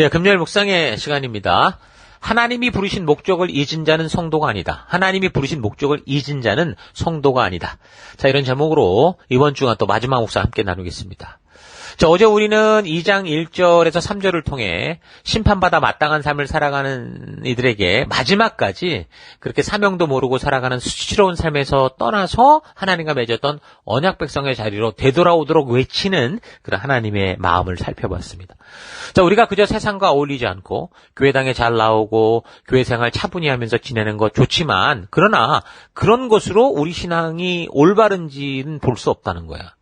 예, 금요일 묵상의 시간입니다. 하나님이 부르신 목적을 잊은 자는 성도가 아니다. 하나님이 부르신 목적을 잊은 자는 성도가 아니다. 자, 이런 제목으로 이번 주간 또 마지막 묵상 함께 나누겠습니다. 자, 어제 우리는 2장 1절에서 3절을 통해 심판받아 마땅한 삶을 살아가는 이들에게 마지막까지 그렇게 사명도 모르고 살아가는 수치로운 삶에서 떠나서 하나님과 맺었던 언약 백성의 자리로 되돌아오도록 외치는 그런 하나님의 마음을 살펴봤습니다. 자, 우리가 그저 세상과 어울리지 않고 교회당에 잘 나오고 교회 생활 차분히 하면서 지내는 것 좋지만 그러나 그런 것으로 우리 신앙이 올바른지는 볼 수 없다는 거야.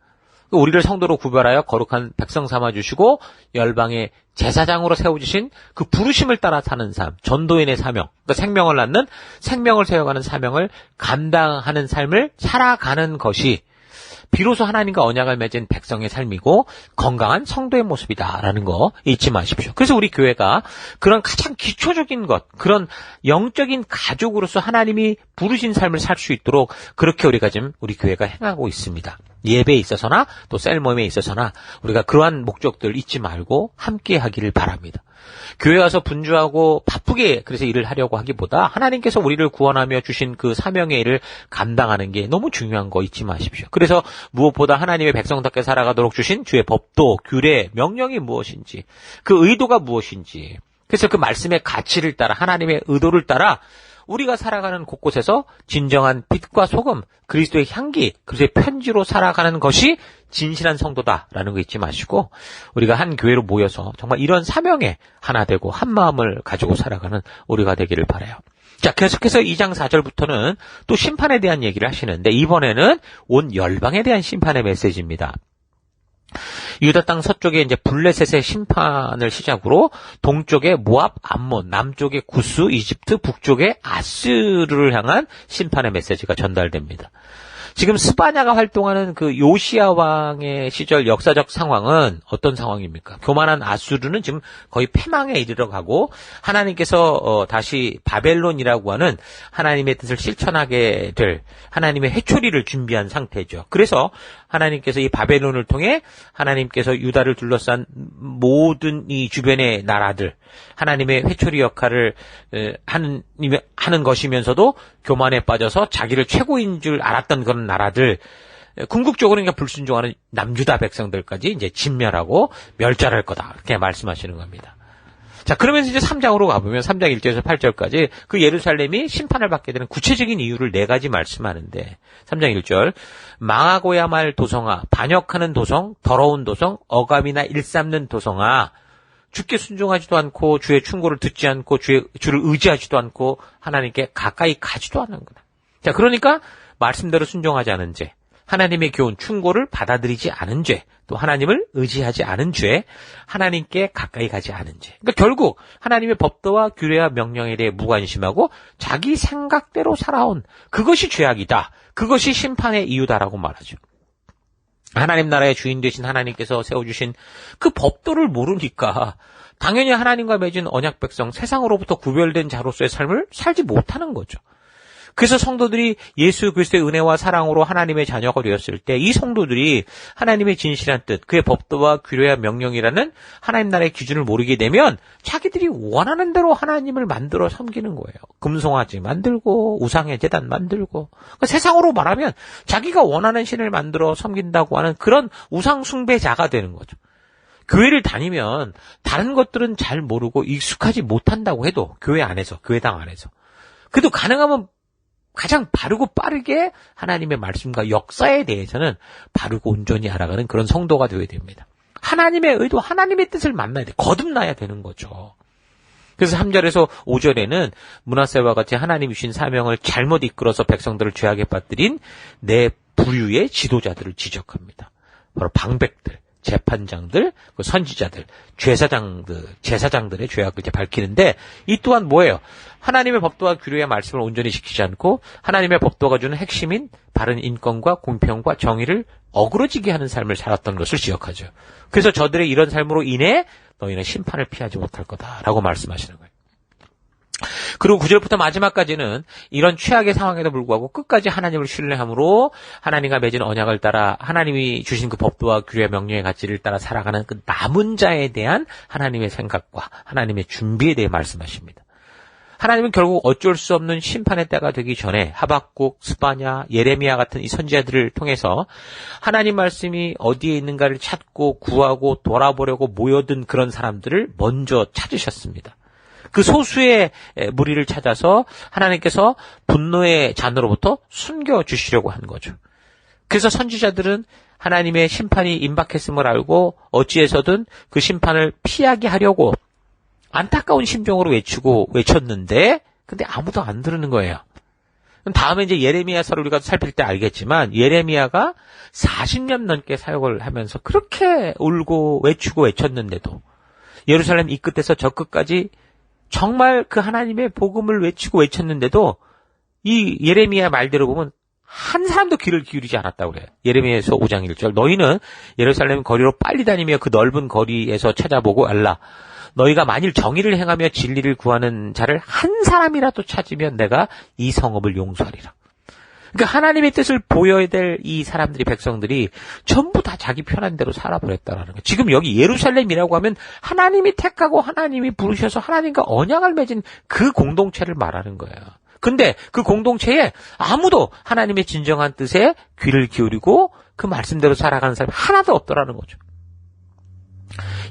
우리를 성도로 구별하여 거룩한 백성 삼아 주시고 열방의 제사장으로 세워 주신 그 부르심을 따라 사는 삶, 전도인의 사명, 그러니까 생명을 낳는 생명을 세워가는 사명을 감당하는 삶을 살아가는 것이 비로소 하나님과 언약을 맺은 백성의 삶이고 건강한 성도의 모습이다라는 거 잊지 마십시오. 그래서 우리 교회가 그런 가장 기초적인 것, 그런 영적인 가족으로서 하나님이 부르신 삶을 살 수 있도록 그렇게 우리가 지금 우리 교회가 행하고 있습니다. 예배에 있어서나 또 셀 모임에 있어서나 우리가 그러한 목적들 잊지 말고 함께 하기를 바랍니다. 교회 가서 분주하고 바쁘게 그래서 일을 하려고 하기보다 하나님께서 우리를 구원하며 주신 그 사명의 일을 감당하는 게 너무 중요한 거 잊지 마십시오. 그래서 무엇보다 하나님의 백성답게 살아가도록 주신 주의 법도, 규례, 명령이 무엇인지, 그 의도가 무엇인지, 그래서 그 말씀의 가치를 따라 하나님의 의도를 따라 우리가 살아가는 곳곳에서 진정한 빛과 소금, 그리스도의 향기, 그리스도의 편지로 살아가는 것이 진실한 성도다라는 거 잊지 마시고 우리가 한 교회로 모여서 정말 이런 사명에 하나 되고 한 마음을 가지고 살아가는 우리가 되기를 바라요. 자, 계속해서 2장 4절부터는 또 심판에 대한 얘기를 하시는데 이번에는 온 열방에 대한 심판의 메시지입니다. 유다 땅 서쪽에 이제 블레셋의 심판을 시작으로 동쪽에 모압, 암몬, 남쪽에 구스, 이집트, 북쪽에 아스르를 향한 심판의 메시지가 전달됩니다. 지금 스바냐가 활동하는 그 요시아 왕의 시절 역사적 상황은 어떤 상황입니까? 교만한 아수르는 지금 거의 패망에 이르러 가고 하나님께서 어 다시 바벨론이라고 하는 하나님의 뜻을 실천하게 될 하나님의 해초리를 준비한 상태죠. 그래서 하나님께서 이 바벨론을 통해 하나님께서 유다를 둘러싼 모든 이 주변의 나라들 하나님의 회초리 역할을 하는 하는 것이면서도 교만에 빠져서 자기를 최고인 줄 알았던 그런 나라들 궁극적으로 그러니까 불순종하는 남유다 백성들까지 이제 진멸하고 멸절할 거다. 이렇게 말씀하시는 겁니다. 자, 그러면서 이제 3장으로 가보면 3장 1절에서 8절까지 그 예루살렘이 심판을 받게 되는 구체적인 이유를 네 가지 말씀하는데 3장 1절 망하고야 말 도성아 반역하는 도성 더러운 도성 어감이나 일삼는 도성아 주께 순종하지도 않고 주의 충고를 듣지 않고 주의 주를 의지하지도 않고 하나님께 가까이 가지도 않는구나. 자, 그러니까 말씀대로 순종하지 않은 죄, 하나님의 교훈 충고를 받아들이지 않은 죄, 또 하나님을 의지하지 않은 죄, 하나님께 가까이 가지 않은 죄. 그러니까 결국 하나님의 법도와 규례와 명령에 대해 무관심하고 자기 생각대로 살아온 그것이 죄악이다. 그것이 심판의 이유다라고 말하죠. 하나님 나라의 주인 되신 하나님께서 세워주신 그 법도를 모르니까 당연히 하나님과 맺은 언약 백성 세상으로부터 구별된 자로서의 삶을 살지 못하는 거죠. 그래서 성도들이 예수 그리스도의 은혜와 사랑으로 하나님의 자녀가 되었을 때 이 성도들이 하나님의 진실한 뜻, 그의 법도와 규례와 명령이라는 하나님 나라의 기준을 모르게 되면 자기들이 원하는 대로 하나님을 만들어 섬기는 거예요. 금송아지 만들고 우상의 재단 만들고 그러니까 세상으로 말하면 자기가 원하는 신을 만들어 섬긴다고 하는 그런 우상 숭배자가 되는 거죠. 교회를 다니면 다른 것들은 잘 모르고 익숙하지 못한다고 해도 교회 안에서 교회당 안에서 그래도 가능하면 가장 바르고 빠르게 하나님의 말씀과 역사에 대해서는 바르고 온전히 알아가는 그런 성도가 되어야 됩니다. 하나님의 의도, 하나님의 뜻을 만나야 돼. 거듭나야 되는 거죠. 그래서 3절에서 5절에는 문하세와 같이 하나님이 주신 사명을 잘못 이끌어서 백성들을 죄악에 빠뜨린 내 부류의 지도자들을 지적합니다. 바로 방백들, 재판장들, 그 선지자들, 제사장들, 제사장들의 죄악을 이제 밝히는데 이 또한 뭐예요? 하나님의 법도와 규례의 말씀을 온전히 지키지 않고 하나님의 법도가 주는 핵심인 바른 인권과 공평과 정의를 어그러지게 하는 삶을 살았던 것을 지적하죠. 그래서 저들의 이런 삶으로 인해 너희는 심판을 피하지 못할 거다라고 말씀하시는 거예요. 그리고 9절부터 마지막까지는 이런 최악의 상황에도 불구하고 끝까지 하나님을 신뢰함으로 하나님과 맺은 언약을 따라 하나님이 주신 그 법도와 규례 명령의 가치를 따라 살아가는 그 남은 자에 대한 하나님의 생각과 하나님의 준비에 대해 말씀하십니다. 하나님은 결국 어쩔 수 없는 심판의 때가 되기 전에 하박국, 스바냐, 예레미야 같은 이 선지자들을 통해서 하나님 말씀이 어디에 있는가를 찾고 구하고 돌아보려고 모여든 그런 사람들을 먼저 찾으셨습니다. 그 소수의 무리를 찾아서 하나님께서 분노의 잔으로부터 숨겨 주시려고 한 거죠. 그래서 선지자들은 하나님의 심판이 임박했음을 알고 어찌해서든 그 심판을 피하게 하려고 안타까운 심정으로 외치고 외쳤는데 근데 아무도 안 들으는 거예요. 다음에 이제 예레미야서를 우리가 살필 때 알겠지만 예레미야가 40년 넘게 사역을 하면서 그렇게 울고 외치고 외쳤는데도 예루살렘 이 끝에서 저 끝까지 정말 그 하나님의 복음을 외치고 외쳤는데도 이 예레미야 말대로 보면 한 사람도 귀를 기울이지 않았다고 그래요. 예레미야서 5장 1절 너희는 예루살렘 거리로 빨리 다니며 그 넓은 거리에서 찾아보고 알라. 너희가 만일 정의를 행하며 진리를 구하는 자를 한 사람이라도 찾으면 내가 이 성읍을 용서하리라. 그러니까 하나님의 뜻을 보여야 될 이 사람들이 백성들이 전부 다 자기 편한 대로 살아버렸다라는 거예요. 지금 여기 예루살렘이라고 하면 하나님이 택하고 하나님이 부르셔서 하나님과 언약을 맺은 그 공동체를 말하는 거예요. 근데 그 공동체에 아무도 하나님의 진정한 뜻에 귀를 기울이고 그 말씀대로 살아가는 사람이 하나도 없더라는 거죠.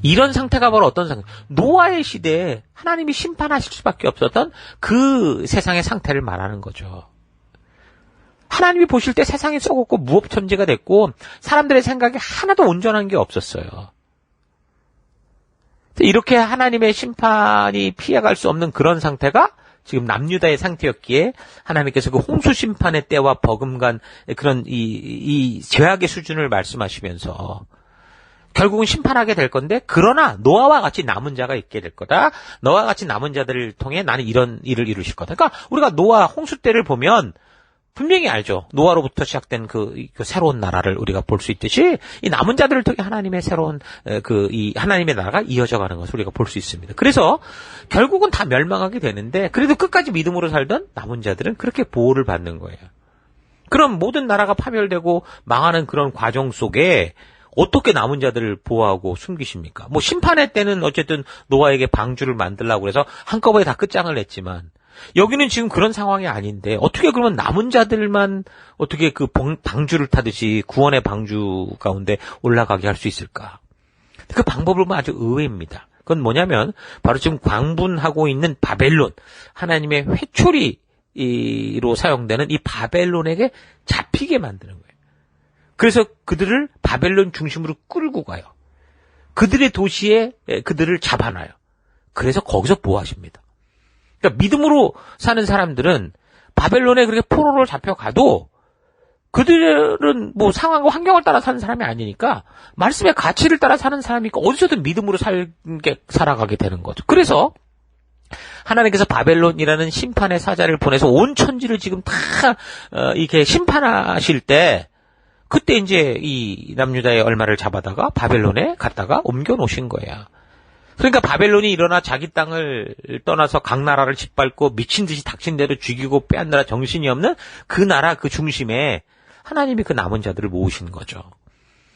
이런 상태가 바로 어떤 상태? 노아의 시대에 하나님이 심판하실 수밖에 없었던 그 세상의 상태를 말하는 거죠. 하나님이 보실 때 세상이 썩었고 무법천지가 됐고 사람들의 생각이 하나도 온전한 게 없었어요. 이렇게 하나님의 심판이 피해갈 수 없는 그런 상태가 지금 남유다의 상태였기에 하나님께서 그 홍수 심판의 때와 버금간 그런 이, 이 죄악의 수준을 말씀하시면서 결국은 심판하게 될 건데 그러나 노아와 같이 남은 자가 있게 될 거다. 너와 같이 남은 자들을 통해 나는 이런 일을 이루실 거다. 그러니까 우리가 노아 홍수 때를 보면 분명히 알죠. 노아로부터 시작된 그, 그 새로운 나라를 우리가 볼 수 있듯이 이 남은 자들을 통해 하나님의 새로운 그 이 하나님의 나라가 이어져 가는 것을 우리가 볼 수 있습니다. 그래서 결국은 다 멸망하게 되는데 그래도 끝까지 믿음으로 살던 남은 자들은 그렇게 보호를 받는 거예요. 그럼 모든 나라가 파멸되고 망하는 그런 과정 속에 어떻게 남은 자들을 보호하고 숨기십니까? 뭐 심판의 때는 어쨌든 노아에게 방주를 만들라고 해서 한꺼번에 다 끝장을 냈지만 여기는 지금 그런 상황이 아닌데 어떻게 그러면 남은 자들만 어떻게 그 방주를 타듯이 구원의 방주 가운데 올라가게 할 수 있을까? 그 방법을 보면 아주 의외입니다. 그건 뭐냐면 바로 지금 광분하고 있는 바벨론 하나님의 회초리로 사용되는 이 바벨론에게 잡히게 만드는 거예요. 그래서 그들을 바벨론 중심으로 끌고 가요. 그들의 도시에 그들을 잡아놔요. 그래서 거기서 보호하십니다. 그러니까 믿음으로 사는 사람들은 바벨론에 그렇게 포로로 잡혀가도 그들은 뭐 상황과 환경을 따라 사는 사람이 아니니까 말씀의 가치를 따라 사는 사람이니까 어디서든 믿음으로 살게 살아가게 되는 거죠. 그래서 하나님께서 바벨론이라는 심판의 사자를 보내서 온 천지를 지금 다 어, 이렇게 심판하실 때 그때 이제 이 남유다의 얼마를 잡아다가 바벨론에 갔다가 옮겨 놓으신 거야. 그러니까 바벨론이 일어나 자기 땅을 떠나서 각 나라를 짓밟고 미친 듯이 닥친 대로 죽이고 빼앗느라 정신이 없는 그 나라 그 중심에 하나님이 그 남은 자들을 모으신 거죠.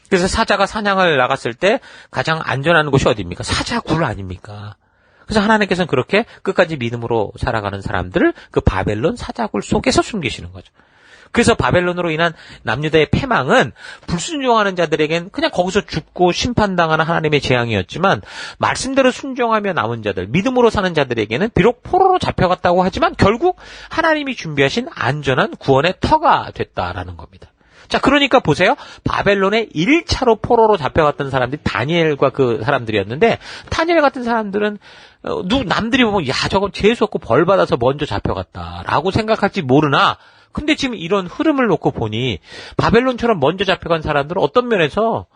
그래서 사자가 사냥을 나갔을 때 가장 안전한 곳이 어디입니까? 사자 굴 아닙니까? 그래서 하나님께서는 그렇게 끝까지 믿음으로 살아가는 사람들을 그 바벨론 사자굴 속에서 숨기시는 거죠. 그래서 바벨론으로 인한 남유다의 패망은 불순종하는 자들에겐 그냥 거기서 죽고 심판당하는 하나님의 재앙이었지만 말씀대로 순종하며 남은 자들, 믿음으로 사는 자들에게는 비록 포로로 잡혀갔다고 하지만 결국 하나님이 준비하신 안전한 구원의 터가 됐다라는 겁니다. 자, 그러니까 보세요. 바벨론에 1차로 포로로 잡혀갔던 사람들이 다니엘과 그 사람들이었는데, 다니엘 같은 사람들은, 어, 누, 남들이 보면, 야, 저건 재수없고 벌 받아서 먼저 잡혀갔다. 라고 생각할지 모르나, 근데 지금 이런 흐름을 놓고 보니 바벨론처럼 먼저 잡혀간 사람들은 어떤 면에서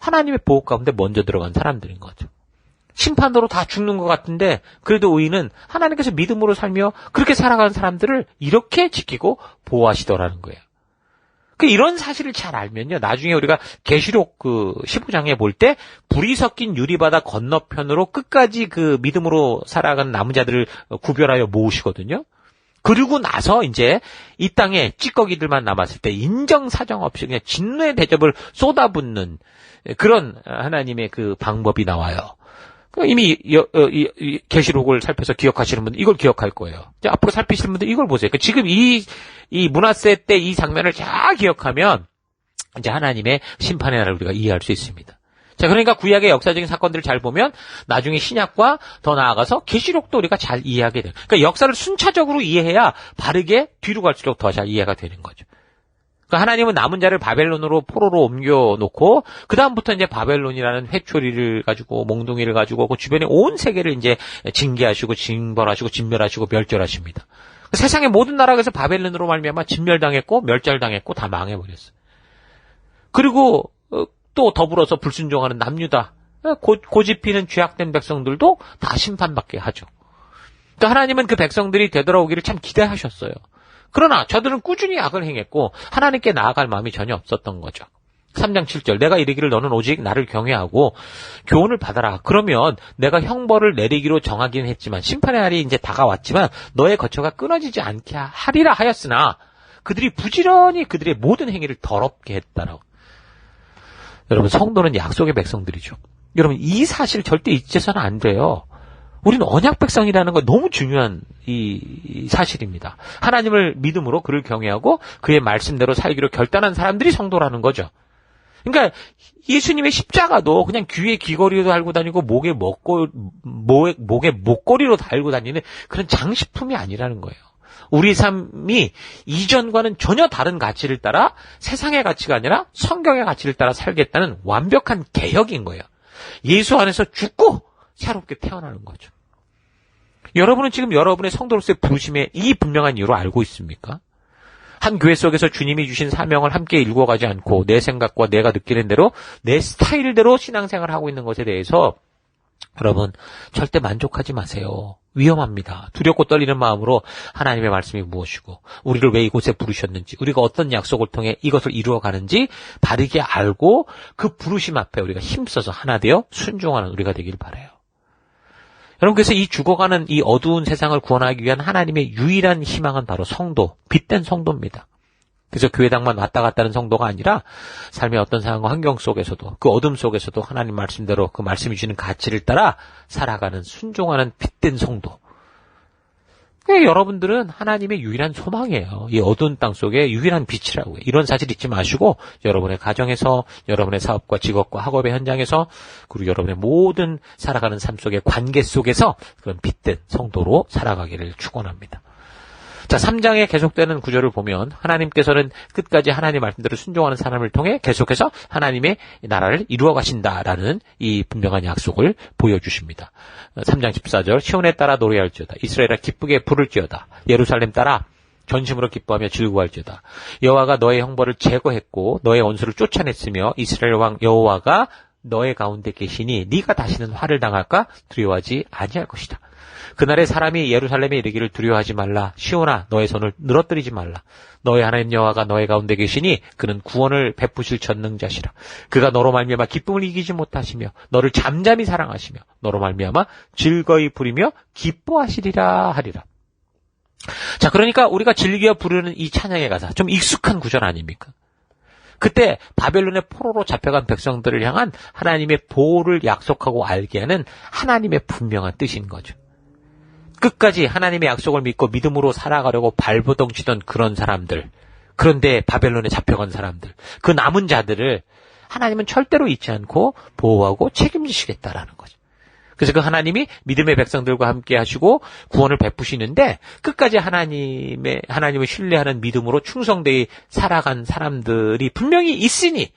하나님의 보호 가운데 먼저 들어간 사람들인 거죠. 심판으로 다 죽는 것 같은데 그래도 의인은 하나님께서 믿음으로 살며 그렇게 살아가는 사람들을 이렇게 지키고 보호하시더라는 거예요. 그 이런 사실을 잘 알면요. 나중에 우리가 계시록 그 15장에 볼 때 불이 섞인 유리바다 건너편으로 끝까지 그 믿음으로 살아간 남은 자들을 구별하여 모으시거든요. 그리고 나서 이제 이 땅에 찌꺼기들만 남았을 때 인정 사정 없이 그냥 진노의 대접을 쏟아붓는 그런 하나님의 그 방법이 나와요. 그 이미 여- 어, 계시록을 살펴서 기억하시는 분들 이걸 기억할 거예요. 앞으로 살피시는 분들 이걸 보세요. 그 지금 이, 이 문화세 때 이 장면을 잘 기억하면 이제 하나님의 심판의 날을 우리가 이해할 수 있습니다. 자, 그러니까 구약의 역사적인 사건들을 잘 보면 나중에 신약과 더 나아가서 계시록도 우리가 잘 이해하게 돼요. 그러니까 역사를 순차적으로 이해해야 바르게 뒤로 갈수록 더 잘 이해가 되는 거죠. 그러니까 하나님은 남은 자를 바벨론으로 포로로 옮겨 놓고 그 다음부터 이제 바벨론이라는 회초리를 가지고 몽둥이를 가지고 그 주변의 온 세계를 이제 징계하시고 징벌하시고 진멸하시고 멸절하십니다. 세상의 모든 나라에서 바벨론으로 말미암아 진멸당했고 멸절당했고 다 망해버렸어요. 그리고 어, 또 더불어서 불순종하는 남유다 어, 고, 고집피는 죄악된 백성들도 다 심판받게 하죠. 그러니까 하나님은 그 백성들이 되돌아오기를 참 기대하셨어요. 그러나 저들은 꾸준히 악을 행했고 하나님께 나아갈 마음이 전혀 없었던 거죠. 3장 7절 내가 이르기를 너는 오직 나를 경외하고 교훈을 받아라. 그러면 내가 형벌을 내리기로 정하긴 했지만 심판의 날이 이제 다가왔지만 너의 거처가 끊어지지 않게 하리라 하였으나 그들이 부지런히 그들의 모든 행위를 더럽게 했다라고. 여러분 성도는 약속의 백성들이죠. 여러분 이 사실 절대 잊어서는 안 돼요. 우리는 언약 백성이라는 거 너무 중요한 이, 이 사실입니다. 하나님을 믿음으로 그를 경외하고 그의 말씀대로 살기로 결단한 사람들이 성도라는 거죠. 그러니까 예수님의 십자가도 그냥 귀에 귀걸이로 달고 다니고 목에 목에, 목에 목걸이로 달고 다니는 그런 장식품이 아니라는 거예요. 우리 삶이 이전과는 전혀 다른 가치를 따라 세상의 가치가 아니라 성경의 가치를 따라 살겠다는 완벽한 개혁인 거예요. 예수 안에서 죽고 새롭게 태어나는 거죠. 여러분은 지금 여러분의 성도로서의 부르심에 이 분명한 이유로 알고 있습니까? 한 교회 속에서 주님이 주신 사명을 함께 읽어가지 않고 내 생각과 내가 느끼는 대로 내 스타일대로 신앙생활을 하고 있는 것에 대해서 여러분 절대 만족하지 마세요. 위험합니다. 두렵고 떨리는 마음으로 하나님의 말씀이 무엇이고 우리를 왜 이곳에 부르셨는지 우리가 어떤 약속을 통해 이것을 이루어가는지 바르게 알고 그 부르심 앞에 우리가 힘써서 하나 되어 순종하는 우리가 되길 바라요. 여러분 그래서 이 죽어가는 이 어두운 세상을 구원하기 위한 하나님의 유일한 희망은 바로 성도, 빛된 성도입니다. 그래서 교회당만 왔다 갔다 하는 성도가 아니라 삶의 어떤 상황과 환경 속에서도 그 어둠 속에서도 하나님 말씀대로 그 말씀이 주는 가치를 따라 살아가는 순종하는 빛된 성도. 그러니까 여러분들은 하나님의 유일한 소망이에요. 이 어두운 땅 속에 유일한 빛이라고요. 이런 사실 잊지 마시고 여러분의 가정에서 여러분의 사업과 직업과 학업의 현장에서 그리고 여러분의 모든 살아가는 삶 속의 관계 속에서 그런 빛된 성도로 살아가기를 축원합니다. 자, 3장에 계속되는 구절을 보면 하나님께서는 끝까지 하나님 말씀대로 순종하는 사람을 통해 계속해서 하나님의 나라를 이루어 가신다라는 이 분명한 약속을 보여주십니다. 3장 14절 시온에 따라 노래할지어다. 이스라엘아 기쁘게 부를지어다. 예루살렘 따라 전심으로 기뻐하며 즐거워할지어다. 여호와가 너의 형벌을 제거했고 너의 원수를 쫓아냈으며 이스라엘 왕 여호와가 너의 가운데 계시니 네가 다시는 화를 당할까 두려워하지 아니할 것이다. 그날에 사람이 예루살렘에 이르기를 두려워하지 말라. 시온아 너의 손을 늘어뜨리지 말라. 너의 하나님 여호와가 너의 가운데 계시니 그는 구원을 베푸실 전능자시라. 그가 너로 말미암아 기쁨을 이기지 못하시며 너를 잠잠히 사랑하시며 너로 말미암아 즐거이 부리며 기뻐하시리라 하리라. 자, 그러니까 우리가 즐겨 부르는 이 찬양의 가사 좀 익숙한 구절 아닙니까? 그때 바벨론의 포로로 잡혀간 백성들을 향한 하나님의 보호를 약속하고 알게 하는 하나님의 분명한 뜻인 거죠. 끝까지 하나님의 약속을 믿고 믿음으로 살아가려고 발버둥 치던 그런 사람들, 그런데 바벨론에 잡혀간 사람들, 그 남은 자들을 하나님은 절대로 잊지 않고 보호하고 책임지시겠다라는 거죠. 그래서 그 하나님이 믿음의 백성들과 함께 하시고 구원을 베푸시는데 끝까지 하나님의 하나님을 신뢰하는 믿음으로 충성되이 살아간 사람들이 분명히 있으니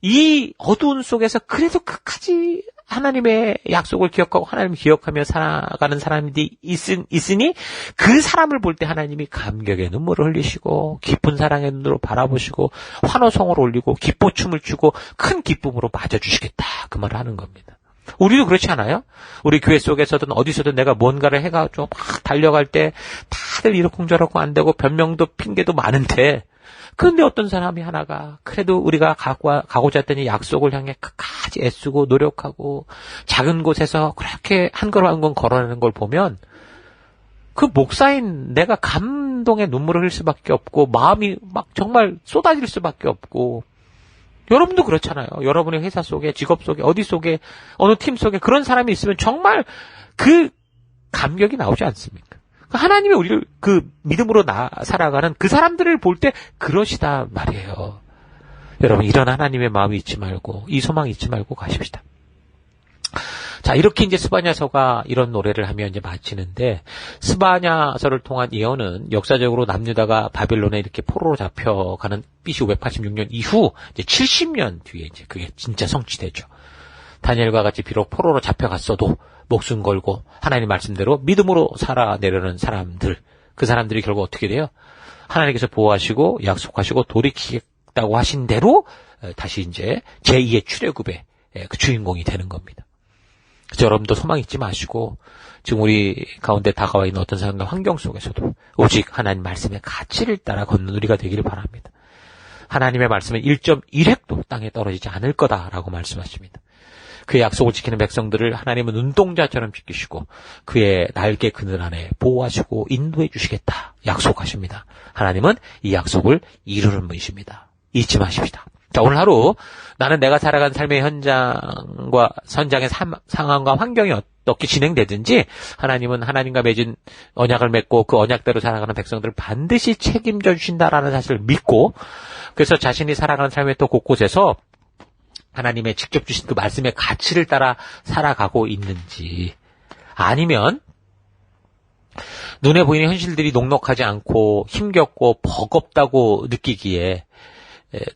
이 어두운 속에서 그래도 끝까지 하나님의 약속을 기억하고 하나님을 기억하며 살아가는 사람들이 있, 으니 그 사람을 볼 때 하나님이 감격의 눈물을 흘리시고 깊은 사랑의 눈으로 바라보시고 환호성을 올리고 기뻐춤을 추고 큰 기쁨으로 맞아주시겠다 그 말을 하는 겁니다. 우리도 그렇지 않아요? 우리 교회 속에서든 어디서든 내가 뭔가를 해가지고 막 달려갈 때 다들 이러쿵저러쿵 안 되고 변명도 핑계도 많은데 그런데 어떤 사람이 하나가 그래도 우리가 가고, 가고자 했더니 약속을 향해 끝까지 애쓰고 노력하고 작은 곳에서 그렇게 한 걸음 한 건 걸어내는 걸 보면 그 목사인 내가 감동의 눈물을 흘릴 수밖에 없고 마음이 막 정말 쏟아질 수밖에 없고 여러분도 그렇잖아요. 여러분의 회사 속에 직업 속에 어디 속에 어느 팀 속에 그런 사람이 있으면 정말 그 감격이 나오지 않습니까? 하나님이 우리를 그 믿음으로 나, 살아가는 그 사람들을 볼 때 그러시다 말이에요. 여러분 이런 하나님의 마음이 잊지 말고 이 소망 잊지 말고 가십시다. 자, 이렇게 이제 스바냐서가 이런 노래를 하며 이제 마치는데, 스바냐서를 통한 예언은 역사적으로 남유다가 바빌론에 이렇게 포로로 잡혀가는 BC 586년 이후 이제 70년 뒤에 이제 그게 진짜 성취되죠. 다니엘과 같이 비록 포로로 잡혀갔어도 목숨 걸고 하나님 말씀대로 믿음으로 살아내려는 사람들, 그 사람들이 결국 어떻게 돼요? 하나님께서 보호하시고 약속하시고 돌이키겠다고 하신 대로 다시 이제 제2의 출애굽의 그 주인공이 되는 겁니다. 그래서 여러분도 소망 잊지 마시고 지금 우리 가운데 다가와 있는 어떤 상황과 환경 속에서도 오직 하나님 말씀의 가치를 따라 걷는 우리가 되기를 바랍니다. 하나님의 말씀은 1.1획도 땅에 떨어지지 않을 거다라고 말씀하십니다. 그의 약속을 지키는 백성들을 하나님은 눈동자처럼 지키시고 그의 날개 그늘 안에 보호하시고 인도해 주시겠다 약속하십니다. 하나님은 이 약속을 이루는 분이십니다. 잊지 마십시다. 자, 오늘 하루 나는 내가 살아간 삶의 현장과 현장의 삶, 상황과 환경이 어떻게 진행되든지 하나님은 하나님과 맺은 언약을 맺고 그 언약대로 살아가는 백성들을 반드시 책임져 주신다라는 사실을 믿고 그래서 자신이 살아가는 삶의 또 곳곳에서 하나님의 직접 주신 그 말씀의 가치를 따라 살아가고 있는지 아니면 눈에 보이는 현실들이 녹록하지 않고 힘겹고 버겁다고 느끼기에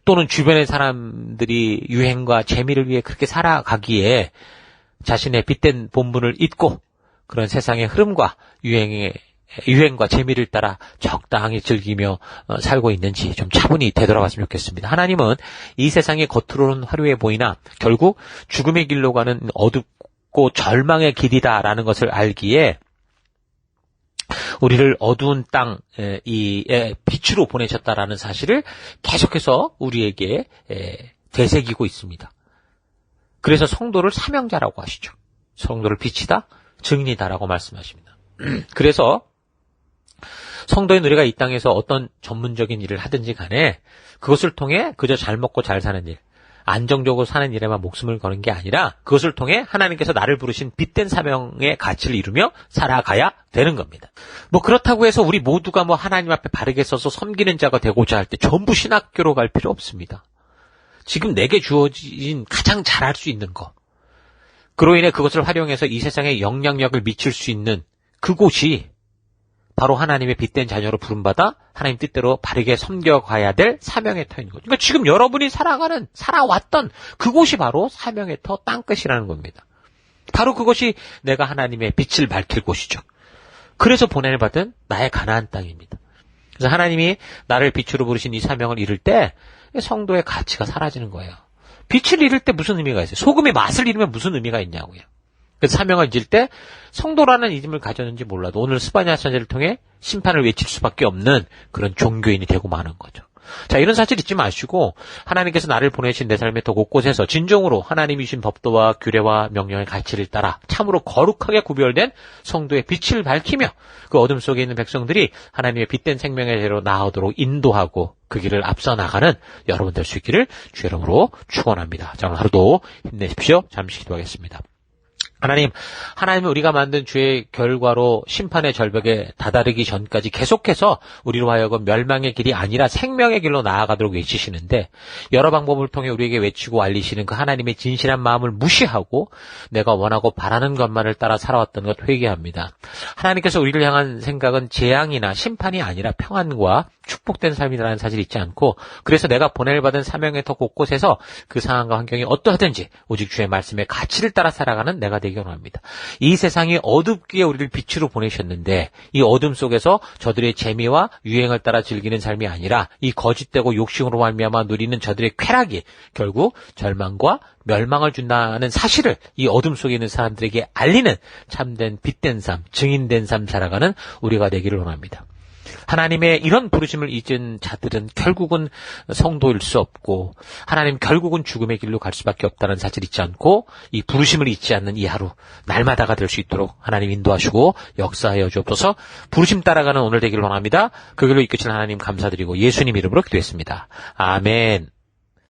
또는 주변의 사람들이 유행과 재미를 위해 그렇게 살아가기에 자신의 빗된 본분을 잊고 그런 세상의 흐름과 유행의 유행과 재미를 따라 적당히 즐기며 어, 살고 있는지 좀 차분히 되돌아봤으면 좋겠습니다. 하나님은 이 세상의 겉으로는 화려해 보이나 결국 죽음의 길로 가는 어둡고 절망의 길이다라는 것을 알기에 우리를 어두운 땅, 이, 빛으로 보내셨다라는 사실을 계속해서 우리에게 되새기고 있습니다. 그래서 성도를 사명자라고 하시죠. 성도를 비치다, 증인이다라고 말씀하십니다. 그래서 성도인 우리가 이 땅에서 어떤 전문적인 일을 하든지 간에 그것을 통해 그저 잘 먹고 잘 사는 일, 안정적으로 사는 일에만 목숨을 거는 게 아니라 그것을 통해 하나님께서 나를 부르신 빛된 사명의 가치를 이루며 살아가야 되는 겁니다. 뭐 그렇다고 해서 우리 모두가 뭐 하나님 앞에 바르게 서서 섬기는 자가 되고자 할 때 전부 신학교로 갈 필요 없습니다. 지금 내게 주어진 가장 잘할 수 있는 것. 그로 인해 그것을 활용해서 이 세상에 영향력을 미칠 수 있는 그곳이 바로 하나님의 빛된 자녀로 부름받아 하나님 뜻대로 바르게 섬겨가야 될 사명의 터인 거죠. 그러니까 지금 여러분이 살아가는, 살아왔던 그곳이 바로 사명의 터 땅끝이라는 겁니다. 바로 그것이 내가 하나님의 빛을 밝힐 곳이죠. 그래서 보내를 받은 나의 가나안 땅입니다. 그래서 하나님이 나를 빛으로 부르신 이 사명을 이룰 때 성도의 가치가 사라지는 거예요. 빛을 잃을 때 무슨 의미가 있어요? 소금의 맛을 잃으면 무슨 의미가 있냐고요. 그래서 사명을 질 때 성도라는 이름을 가졌는지 몰라도 오늘 스파냐 선제를 통해 심판을 외칠 수밖에 없는 그런 종교인이 되고 마는 거죠. 자, 이런 사실 잊지 마시고 하나님께서 나를 보내신 내 삶의 더 곳곳에서 진정으로 하나님이 주신 법도와 규례와 명령의 가치를 따라 참으로 거룩하게 구별된 성도의 빛을 밝히며 그 어둠 속에 있는 백성들이 하나님의 빛된 생명의 대로 나오도록 인도하고 그 길을 앞서 나가는 여러분 될 수 있기를 주 이름으로 축원합니다. 자, 오늘 하루도 힘내십시오. 잠시 기도하겠습니다. 하나님, 하나님은 우리가 만든 죄의 결과로 심판의 절벽에 다다르기 전까지 계속해서 우리로 하여금 멸망의 길이 아니라 생명의 길로 나아가도록 외치시는데 여러 방법을 통해 우리에게 외치고 알리시는 그 하나님의 진실한 마음을 무시하고 내가 원하고 바라는 것만을 따라 살아왔던 것 회개합니다. 하나님께서 우리를 향한 생각은 재앙이나 심판이 아니라 평안과 축복된 삶이라는 사실이 있지 않고 그래서 내가 보내를 받은 사명의 더 곳곳에서 그 상황과 환경이 어떠하든지 오직 주의 말씀의 가치를 따라 살아가는 내가 되기 원합니다. 이 세상이 어둡기에 우리를 빛으로 보내셨는데 이 어둠 속에서 저들의 재미와 유행을 따라 즐기는 삶이 아니라 이 거짓되고 욕심으로 말미암아 누리는 저들의 쾌락이 결국 절망과 멸망을 준다는 사실을 이 어둠 속에 있는 사람들에게 알리는 참된 빛된 삶, 증인된 삶 살아가는 우리가 되기를 원합니다. 하나님의 이런 부르심을 잊은 자들은 결국은 성도일 수 없고 하나님 결국은 죽음의 길로 갈 수밖에 없다는 사실 잊지 않고 이 부르심을 잊지 않는 이 하루 날마다가 될 수 있도록 하나님 인도하시고 역사하여 주옵소서 부르심 따라가는 오늘 되기를 원합니다. 그 길로 이끄신 하나님 감사드리고 예수님 이름으로 기도했습니다. 아멘.